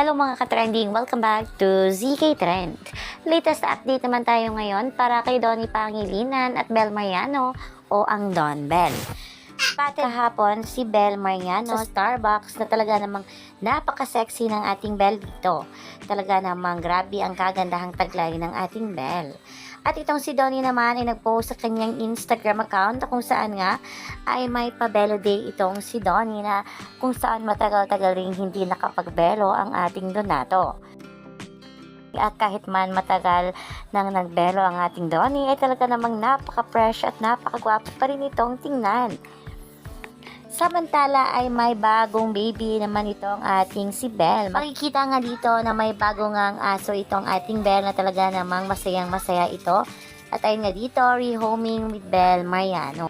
Hello mga ka-trending! Welcome back to ZK Trend. Latest update naman tayo ngayon para kay Donnie Pangilinan at Bel Mariano o ang Don Bell. Pati kahapon si Bel Mariano sa Starbucks na talaga namang napaka-sexy ng ating Bel dito. Talaga namang grabe ang kagandahang taglay ng ating Bel. At itong si Donnie naman ay nag-post sa kanyang Instagram account kung saan nga ay may pabelo day itong si Donnie na kung saan matagal-tagal rin hindi nakapagbelo ang ating Donato. At kahit man matagal nang nagbelo ang ating Donnie ay talaga namang napaka-fresh at napakagwapo pa rin itong tingnan. Samantala ay may bagong baby naman itong ating si Belle. Makikita nga dito na may bagong ang aso itong ating Belle na talaga namang masayang masaya ito. At ayun nga dito, rehoming with Belle Mariano.